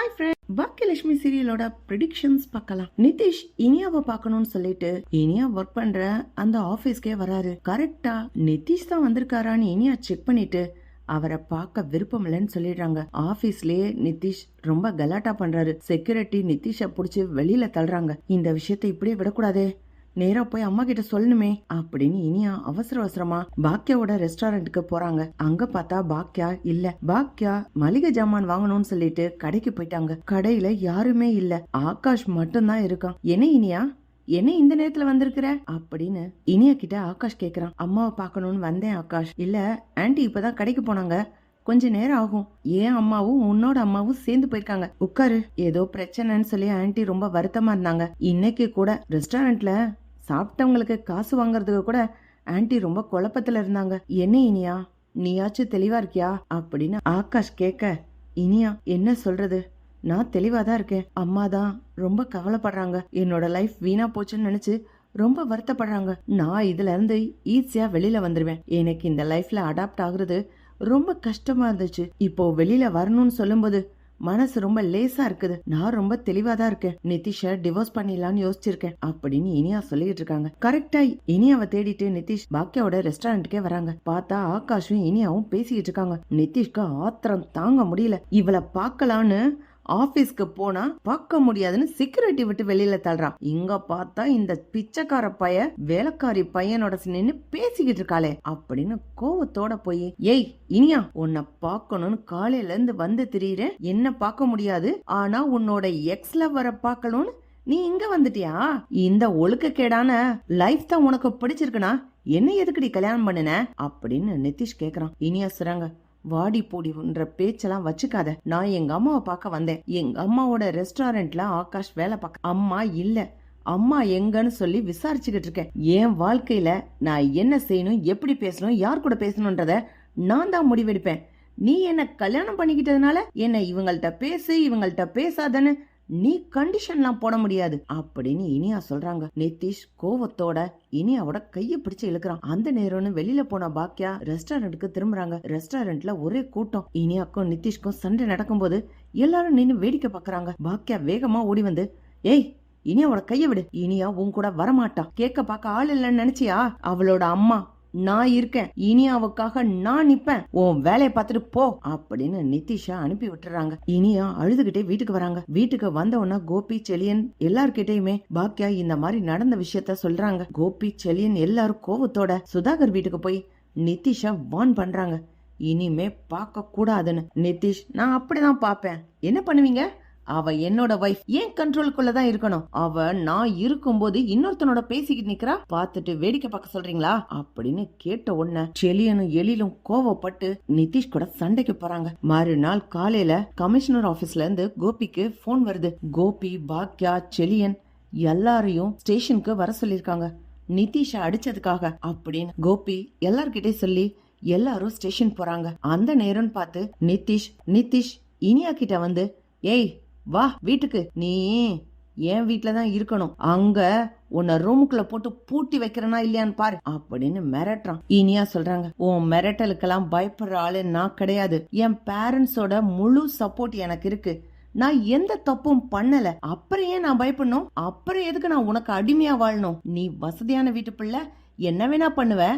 Hi friend Baakiyalakshmi சீரியலோட predictions பார்க்கலாம். நிதிஷ் இனியாவை பார்க்கணும்னு சொல்லிட்டு இனியா ஒர்க் பண்ற அந்த ஆபீஸ்க்கே வராரு. கரெக்டா நிதிஷ் தான் வந்திருக்காரான்னு இனியா செக் பண்ணிட்டு அவரை பார்க்க விருப்பம் இல்லைன்னு சொல்லிடுறாங்க. ஆபீஸ்லயே நிதிஷ் ரொம்ப கலாட்டா பண்றாரு. செக்யூரிட்டி நிதிஷை புடிச்சு வெளியில தள்ளுறாங்க. இந்த விஷயத்த இப்படியே விடக்கூடாதே. நேரா போய் அம்மா கிட்ட சொல்லணுமே அப்படின்னு இனியா அவசர அவசரமா பாக்கியாவோட ரெஸ்டாரண்ட்டுக்கு போறாங்க. அங்க பார்த்தா பாக்கியா இல்ல. பாக்கியா மளிகை ஜாமான் வாங்கணும்னு சொல்லிட்டு கடைக்கு போயிட்டாங்க. கடையில யாருமே இல்ல. ஆகாஷ் மட்டும்தான் இருக்கான். என்ன இனியா? என்ன இந்த நேரத்துல வந்திருக்கிற? அப்படின்னு இனியா கிட்ட ஆகாஷ் கேக்குறான். அம்மாவை பாக்கணும்னு வந்தேன் ஆகாஷ். இல்ல ஆன்டி இப்பதான் கடைக்கு போனாங்க. கொஞ்ச நேரம் ஆகும். ஏன் அம்மாவும் உன்னோட அம்மாவும் சேர்ந்து போயிருக்காங்க. உட்காரு. ஏதோ பிரச்சனைன்னு சொல்லி ஆன்டி ரொம்ப வருத்தமா இருந்தாங்க. இன்னைக்கு கூட ரெஸ்டாரண்ட்ல சாப்பிட்டவங்களுக்கு காசு வாங்குறதுக்கு கூட ஆன்ட்டி ரொம்ப குழப்பத்துல இருந்தாங்க. என்ன இனியா? நீயாச்சும் தெளிவா இருக்கியா? அப்படின்னு ஆகாஷ் கேட்க இனியா என்ன சொல்றது? நான் தெளிவா தான் இருக்கேன். அம்மா தான் ரொம்ப கவலைப்படுறாங்க. என்னோட லைஃப் வீணா போச்சுன்னு நினைச்சு ரொம்ப வருத்தப்படுறாங்க. நான் இதுல இருந்து ஈஸியா வெளியில வந்துருவேன். எனக்கு இந்த லைஃப்ல அடாப்ட் ஆகுறது ரொம்ப கஷ்டமா இருந்துச்சு. இப்போ வெளியில வரணும்னு சொல்லும்போது மனசு ரொம்ப லேசா இருக்குது. நான் ரொம்ப தெளிவா தான் இருக்கேன். நிதிஷ டிவோர்ஸ் பண்ணிடலாம்னு யோசிச்சிருக்கேன். அப்படின்னு இனியா சொல்லிட்டு இருக்காங்க. கரெக்டா இனியாவை தேடிட்டு நிதிஷ் பாக்கியாவோட ரெஸ்டாரண்ட்டுக்கே வராங்க. பார்த்தா ஆகாஷும் இனியாவும் பேசிக்கிட்டு இருக்காங்க. நிதிஷ்க்கு ஆத்திரம் தாங்க முடியல. இவளை பார்க்கலான்னு ஆபீஸ்க்கு போனா பார்க்க முடியாதுன்னு செக்யூரிட்டி விட்டு வெளியில தள்ளுறான். இங்க பார்த்தா இந்த பிச்சைக்கார பைய வேலைக்காரி பையனோட நின்னு பேசிக்கிட்டு இருக்காளே அப்படின்னு கோவத்தோட போய் ஏய் இனியா உன்னை பார்க்கணும்னு காலையில இருந்து வந்து திரியிறேன் என்ன பார்க்க முடியாது. ஆனா உன்னோட எக்ஸ்ல வர பார்க்கணும்னு நீ இங்க வந்துட்டியா? இந்த ஒழுக்கக்கேடான லைஃப் தான் உனக்கு பிடிச்சிருக்குனா என்ன எதுக்குடி கல்யாணம் பண்ணுன? அப்படின்னு நிதிஷ் கேக்குறான். இனியா சுரங்க வாடி போடின்ற பேச்செல்லாம் வச்சுக்காத. நான் எங்க அம்மாவை பார்க்க வந்தேன். எங்க அம்மாவோட ரெஸ்டாரண்ட்ல ஆகாஷ் வேலை பார்க்க அம்மா இல்ல. அம்மா எங்கன்னு சொல்லி விசாரிச்சுக்கிட்டு இருக்கேன். என் வாழ்க்கையில நான் என்ன செய்யணும் எப்படி பேசணும் யார் கூட பேசணும்ன்றத நான் தான் முடிவெடுப்பேன். நீ என்ன கல்யாணம் பண்ணிக்கிட்டதுனால என்ன இவங்கள்ட்ட பேசு இவங்கள்ட்ட பேசாதன்னு நீ கண்டிஷன்லாம் போட முடியாது. அப்படின்னு இனியா சொல்றாங்க. நிதிஷ் கோவத்தோட இனியாவோட கைய பிடிச்சு இழுக்கிறான். அந்த நேரம்னு வெளியில போன பாக்கியா ரெஸ்டாரண்ட்டுக்கு திரும்புறாங்க. ரெஸ்டாரண்ட்ல ஒரே கூட்டம். இனியாக்கும் நிதிஷ்க்கும் சண்டை நடக்கும்போது எல்லாரும் நின்று வேடிக்கை பாக்குறாங்க. பாக்கியா வேகமா ஓடி வந்து ஏய் இனியாவோட கைய விடு. இனியா உன் கூட வரமாட்டா. கேட்க பார்க்க ஆள் இல்லைன்னு நினைச்சியா? அவளோட அம்மா நான் இருக்கேன். இனியாவுக்காக நான் நிப்பேன். உன் வேலையை பார்த்துட்டு போ அப்படின்னு நிதிஷா அனுப்பி விட்டுறாங்க. இனியா அழுதுகிட்டே வீட்டுக்கு வராங்க. வீட்டுக்கு வந்த உடனே கோபி செலியன் எல்லார்கிட்டயுமே பாக்கியா இந்த மாதிரி நடந்த விஷயத்த சொல்றாங்க. கோபி செலியன் எல்லாரும் கோவத்தோட சுதாகர் வீட்டுக்கு போய் நிதிஷா வான் பண்றாங்க. இனிமே பார்க்க கூடாதுன்னு நிதிஷ் நான் அப்படிதான் பார்ப்பேன். என்ன பண்ணுவீங்க? அவ என்னோட வைஃப் ஏன் கண்ட்ரோலுக்குள்ள தான் இருக்கணும்? அவ நான் இருக்கும்போது இன்னொருத்தனோட பேசிக்கிட்டு நிக்கிறா? பார்த்துட்டு வேடிக்கை பார்க்க சொல்றீங்களா? அப்படின்னு கேட்ட உடனே செலியனும் எழிலும் கோவப்பட்டு நிதிஷ் கூட சண்டைக்கு போறாங்க. மறுநாள் காலையில கமிஷனர் ஆபீஸ்ல இருந்து கோபிக்கு போன் வருது. கோபி பாக்யா செலியன் எல்லாரையும் ஸ்டேஷனுக்கு வர சொல்லிருக்காங்க நிதிஷ அடிச்சதுக்காக அப்படின்னு கோபி எல்லார்கிட்டே சொல்லி எல்லாரும் ஸ்டேஷன் போறாங்க. அந்த நேரம்னு பார்த்து நிதிஷ் நிதிஷ் இனியா கிட்ட வந்து ஏய் வா வீட்டுக்கு. நீ என் வீட்டில் தான் இருக்கணும். அங்க உன்னை ரூமுக்குள்ள போட்டு பூட்டி வைக்கிறனா இல்லையான்னு பாரு. அப்படின்னு மிரட்டுறான். இனியா சொல்றாங்க உன் மிரட்டலுக்கெல்லாம் பயப்படுற ஆளு நான் கிடையாது. என் பேரண்ட்ஸோட முழு சப்போர்ட் எனக்கு இருக்கு. நான் எந்த தப்பும் பண்ணல. அப்புறம் ஏன் நான் பயப்படணும்? அப்புறம் எதுக்கு நான் உனக்கு அடிமையா வாழணும்? நீ வசதியான வீட்டு பிள்ளை. என்ன வேணா பண்ணுவ.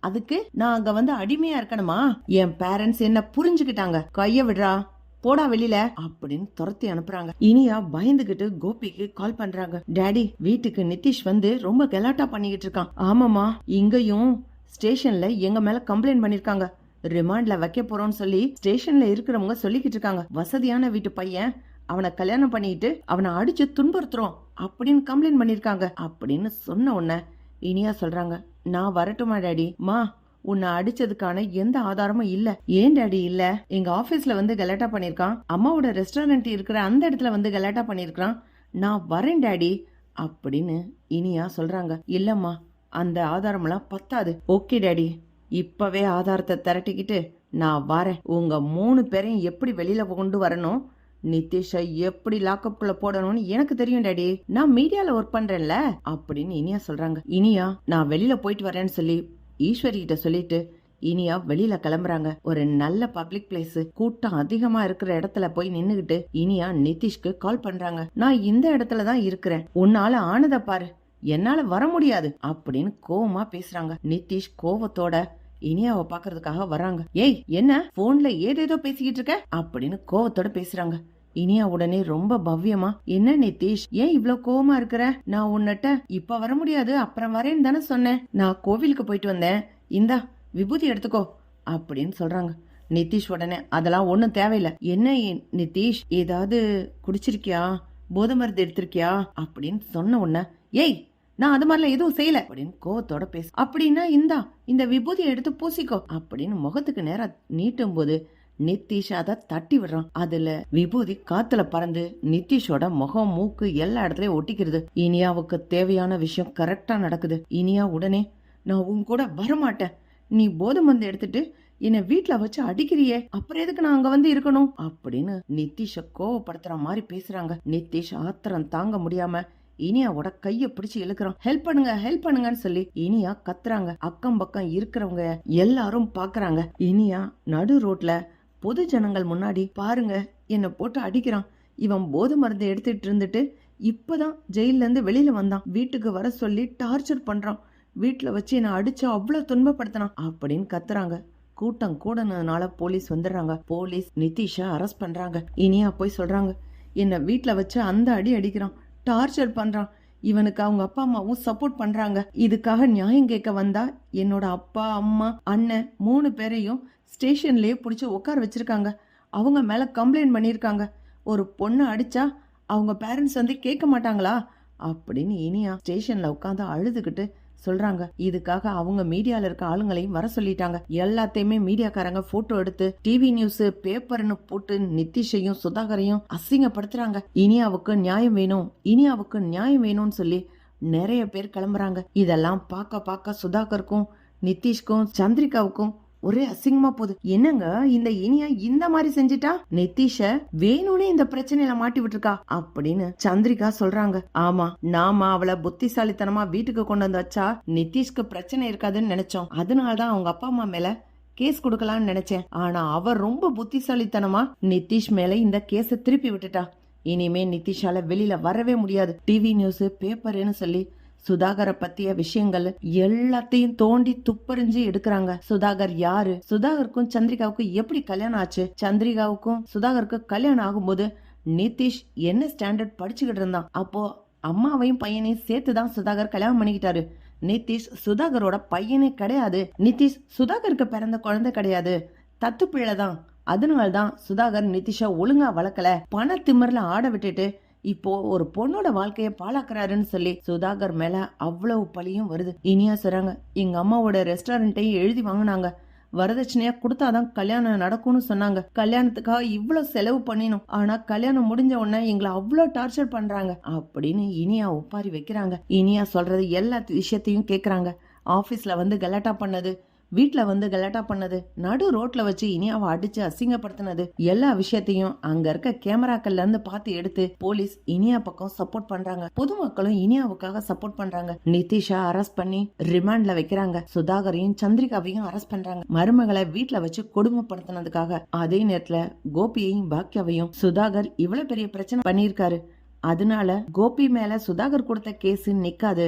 அதுக்கு நான் அங்க வந்து அடிமையா இருக்கணுமா? என் பேரண்ட்ஸ் என்ன புரிஞ்சுக்கிட்டாங்க. கைய விடுறா. போடா வெளியில அப்படின்னு துரத்தி அனுப்புறாங்க. இனியா பயந்துகிட்டு கோபிக்கு கால் பண்றாங்க. டேடி வீட்டுக்கு நிதிஷ் வந்து ரொம்ப கெலாட்டா பண்ணிக்கிட்டு இருக்கான். ஆமாமா இங்கேயும் ஸ்டேஷன்ல எங்க மேல கம்ப்ளைண்ட் பண்ணிருக்காங்க. ரிமாண்ட்ல வைக்க போறோம்னு சொல்லி ஸ்டேஷன்ல இருக்கிறவங்க சொல்லிக்கிட்டு இருக்காங்க. வசதியான வீட்டு பையன் அவனை கல்யாணம் பண்ணிட்டு அவனை அடிச்சு துன்புறுத்துறோம் அப்படின்னு கம்ப்ளைண்ட் பண்ணிருக்காங்க. அப்படின்னு சொன்ன உடனே இனியா சொல்றாங்க. நான் வரட்டுமா டேடி மா உன்னை அடிச்சதுக்கான எந்த ஆதாரமும் இல்ல. ஏன் டாடி இல்ல? எங்க ஆபீஸ்ல வந்து கலாட்டா பண்ணிருக்கான். அம்மாவோட ரெஸ்டாரண்ட் இருக்கிற அந்த இடத்துல வந்து கலாட்டா பண்ணிருக்கான் நான் வரேன் டாடி அப்படின்னு இனியா சொல்றாங்க. இல்லம்மா அந்த ஆதாரமெல்லாம் பத்தாது. ஓகே டாடி இப்பவே ஆதாரத்தை திரட்டிக்கிட்டு நான் வரேன். உங்க மூணு பேரையும் எப்படி வெளியில கொண்டு வரணும்? நிதிஷை எப்படி லாக்கப்குள்ள போடணும்னு எனக்கு தெரியும் டாடி. நான் மீடியால ஒர்க் பண்றேன்ல அப்படின்னு இனியா சொல்றாங்க. இனியா நான் வெளியில போயிட்டு வரேன்னு சொல்லி ஈஸ்வரிகிட்ட சொல்லிட்டு இனியா வெளியில கிளம்புறாங்க. ஒரு நல்ல பப்ளிக் பிளேஸ் கூட்டம் அதிகமா இருக்கிற இடத்துல போய் நின்னுகிட்டு இனியா நிதிஷ்க்கு கால் பண்றாங்க. நான் இந்த இடத்துல தான் இருக்கிறேன். உன்னால ஆனத பாரு. என்னால வர முடியாது. அப்படின்னு கோவமா பேசுறாங்க. நிதிஷ் கோவத்தோட இனியாவை பாக்குறதுக்காக வராங்க. ஏய் என்ன? போன்ல ஏதேதோ பேசிக்கிட்டு இருக்க? அப்படின்னு கோவத்தோட பேசுறாங்க. இனியா உடனே ரொம்ப பவ்யமா என்ன நிதிஷ் ஏன் இவ்ளோ கோவமா இருக்கிற? நான் உன்னிட்ட இப்ப வர முடியாது அப்புறம் வரேன்னு தானே சொன்னேன். நான் கோவிலுக்கு போயிட்டு வந்தேன். இந்தா விபூதி எடுத்துக்கோ அப்படின்னு சொல்றாங்க. நிதிஷ் உடனே அதெல்லாம் ஒன்றும் தேவையில்லை. என்ன ஏ- நிதிஷ் ஏதாவது குடிச்சிருக்கியா? போதை மருந்து எடுத்திருக்கியா? அப்படின்னு சொன்ன உடனே ஏய் நான் அது மாதிரிலாம் எதுவும் செய்யல அப்படின்னு கோவத்தோட பேச அப்படின்னா இந்தா இந்த விபூதியை எடுத்து பூசிக்கோ அப்படின்னு முகத்துக்கு நேரம் நீட்டும் போது நிதிஷ் அதை தட்டி விடுறான். அதுல விபூதி காத்துல பறந்து நிதிஷோட முகம் மூக்கு எல்லா இடத்துலயும் ஒட்டிக்கிறது. இனியாவுக்கு தேவையான விஷயம் கரெக்டா நடக்குது. இனியா உடனே நான் உன் கூட வரமாட்டேன். நீ போதை மருந்து எடுத்துட்டு என்னை வீட்டில் வச்சு அடிக்கிறியே. அப்புறம் எதுக்கு நான் அங்க வந்து இருக்கணும்? அப்படின்னு நித்திஷ கோவப்படுத்துற மாதிரி பேசுறாங்க. நிதிஷ் ஆத்திரம் தாங்க முடியாம இனியாவோட கைய பிடிச்சு இழுக்கிறான். ஹெல்ப் பண்ணுங்க ஹெல்ப் பண்ணுங்கன்னு சொல்லி இனியா கத்துறாங்க. அக்கம் பக்கம் இருக்கிறவங்க எல்லாரும் பாக்குறாங்க. இனியா நடு ரோட்ல பொது ஜனங்கள் முன்னாடி பாருங்க என்னை போட்டு அடிக்கிறான். இவன் போதை மருந்து எடுத்துட்டு இருந்துட்டு இப்போதான் ஜெயிலேருந்து வெளியில வந்தான். வீட்டுக்கு வர சொல்லி டார்ச்சர் பண்றான். வீட்டில் வச்சு என்னை அடிச்சு அவ்வளோ துன்பப்படுத்தினான் அப்படின்னு கத்துறாங்க. கூட்டம் கூடனதுனால போலீஸ் வந்துடுறாங்க. போலீஸ் நிதிஷை அரெஸ்ட் பண்றாங்க. இனியா போய் சொல்றாங்க என்னை வீட்டில் வச்சு அந்த அடி அடிக்கிறான். டார்ச்சர் பண்றான். இவனுக்கு அவங்க அப்பா அம்மாவும் சப்போர்ட் பண்றாங்க. இதுக்காக நியாயம் கேட்க வந்தா என்னோட அப்பா அம்மா அண்ணன் மூணு பேரையும் ஸ்டேஷன்லேயே பிடிச்சி உட்கார வச்சுருக்காங்க. அவங்க மேலே கம்ப்ளைண்ட் பண்ணியிருக்காங்க ஒரு பொண்ணு அடித்தா அவங்க பேரண்ட்ஸ் வந்து கேட்க மாட்டாங்களா? அப்படின்னு இனியா ஸ்டேஷனில் உட்காந்து அழுதுகிட்டு சொல்றாங்க. இதுக்காக அவங்க மீடியால இருக்க ஆளுங்களையும் வர சொல்லிட்டாங்க. எல்லாத்தையுமே மீடியாக்காரங்க போட்டோ எடுத்து டிவி நியூஸ் பேப்பர்னு போட்டு நிதிஷையும் சுதாகரையும் அசிங்கப்படுத்துறாங்க. இனியாவுக்கு நியாயம் வேணும். இனியாவுக்கு நியாயம் வேணும்னு சொல்லி நிறைய பேர் கிளம்புறாங்க. இதெல்லாம் பார்க்க பார்க்க சுதாகருக்கும் நிதிஷ்க்கும் சந்திரிகாவுக்கும் ஒரே அசிங்கமா போகுது. என்னங்க? இந்த இனியா இந்த மாதிரி செஞ்சிட்டா? நிதிஷ வேணும்னே இந்த பிரச்சனையில மாட்டி விட்டுருக்கா. அப்படின்னு சந்திரிகா சொல்றாங்க. ஆமா நாம அவளை புத்திசாலித்தனமா வீட்டுக்கு கொண்டு வந்து வச்சா நிதிஷ்க்கு பிரச்சனை இருக்காதுன்னு நினைச்சோம். அதனாலதான் அவங்க அப்பா அம்மா மேல கேஸ் கொடுக்கலாம்னு நினைச்சேன். ஆனா அவர் ரொம்ப புத்திசாலித்தனமா நிதிஷ் மேல இந்த கேஸ திருப்பி விட்டுட்டா. இனிமே நிதிஷால வெளியில வரவே முடியாது. டிவி நியூஸ் பேப்பர்னு சொல்லி சுதாகரை பத்திய விஷயங்கள் எல்லாத்தையும் தோண்டி துப்பறிஞ்சு எடுக்கிறாங்க. சுதாகர் யாரு? சுதாகருக்கும் சந்திரிகாவுக்கும் எப்படி கல்யாணம் ஆச்சு? சந்திரிகாவுக்கும் சுதாகருக்கும் கல்யாணம் ஆகும்போது நிதிஷ் என்ன ஸ்டாண்டர்ட் படிச்சுக்கிட்டு இருந்தான்? அப்போ அம்மாவையும் பையனையும் சேர்த்து தான் சுதாகர் கல்யாணம் பண்ணிக்கிட்டாரு. நிதிஷ் சுதாகரோட பையனே கிடையாது. நிதிஷ் சுதாகருக்கு பிறந்த குழந்தை கிடையாது. தத்து பிள்ளை தான் அதனால தான் சுதாகர் நிதிஷா ஒழுங்கா வளர்க்கல. பண திமிர்ல ஆட விட்டுட்டு இப்போ ஒரு பொண்ணோட வாழ்க்கைய பாழாக்குறாருன்னு சொல்லி சுதாகர் மேல அவ்வளவு பழியும் வருது. இனியா சொல்றாங்க எங்க அம்மாவோட ரெஸ்டாரண்ட்டையும் எழுதி வாங்கினாங்க. வரதட்சணையா கொடுத்தாதான் கல்யாணம் நடக்கும்னு சொன்னாங்க. கல்யாணத்துக்காக இவ்வளவு செலவு பண்ணினோம். ஆனா கல்யாணம் முடிஞ்ச உடனே எங்களை அவ்வளவு டார்ச்சர் பண்றாங்க அப்படின்னு இனியா ஒப்பாரி வைக்கிறாங்க. இனியா சொல்றது எல்லா விஷயத்தையும் கேக்குறாங்க. ஆபீஸ்ல வந்து கலாட்டா பண்ணது வீட்டில் வந்து கலாட்டா பண்ணது. நடு ரோட்டில் வச்சு இனியாவை அடிச்சு அசிங்கப்படுத்தினது. எல்லா விஷயத்தையும் அங்க இருக்க கேமராக்கள்ல இருந்து பார்த்து எடுத்து போலீஸ் இனியா பக்கம் சப்போர்ட் பண்றாங்க. பொதுமக்களும் இனியாவுக்காக சப்போர்ட் பண்றாங்க. நிதிஷா அரெஸ்ட் பண்ணி ரிமாண்ட்ல வைக்கிறாங்க. சுதாகரையும் சந்திரிகாவையும் அரெஸ்ட் பண்றாங்க. மருமகளை வீட்டில் வச்சு கொடுமைப்படுத்தினதுக்காக. அதே நேரத்தில் கோபியையும் பாக்கியாவையும் சுதாகர் இவ்வளவு பெரிய பிரச்சனை பண்ணியிருக்காரு. அதனால கோபி மேல சுதாகர் கொடுத்த கேஸ் நிக்காது.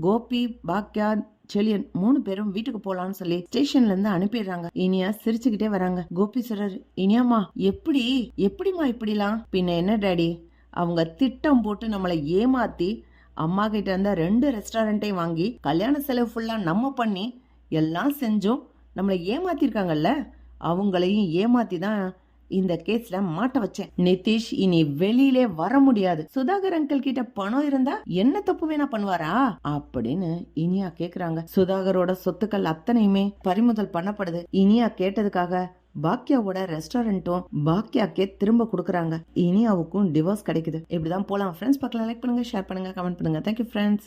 கோபி பாக்யா செலியன் மூணு பேரும் வீட்டுக்கு போலான்னு சொல்லி ஸ்டேஷன்ல இருந்து அனுப்பிடுறாங்க. இனியா சிரிச்சுக்கிட்டே வராங்க. கோபி சரர் இனியாமா எப்படி? எப்படிமா இப்படிலாம்? பின்ன என்ன டேடி? அவங்க திட்டம் போட்டு நம்மளை ஏமாத்தி அம்மா கிட்ட இருந்த ரெண்டு ரெஸ்டாரண்ட்டையும் வாங்கி கல்யாண செலவு ஃபுல்லா நம்ம பண்ணி எல்லாம் செஞ்சோம் நம்மளை ஏமாத்திருக்காங்கல்ல? அவங்களையும் ஏமாத்தி தான் இந்த கேஸ்ல மாட்ட வச்சேன். நிதிஷ் இனி வெளியிலே வர முடியாது. சுதாகர் அங்கிள் கிட்ட பணம் இருந்தா என்ன தப்பு வேணா பண்ணுவாரா? அப்படின்னு இனியா கேக்குறாங்க. சுதாகரோட சொத்துக்கள் அத்தனையுமே பறிமுதல் பண்ணப்படுது. இனியா கேட்டதுக்காக பாக்யாவோட ரெஸ்டாரண்ட்டும் பாக்யாக்கே திரும்ப கொடுக்குறாங்க. இனியாவுக்கும் டிவோர்ஸ் கிடைக்குது. இப்படிதான் போலாம். ஃப்ரெண்ட்ஸ் பக்கம் லைக் பண்ணுங்க ஷேர் பண்ணுங்க கமெண்ட் பண்ணுங்க. Thank you friends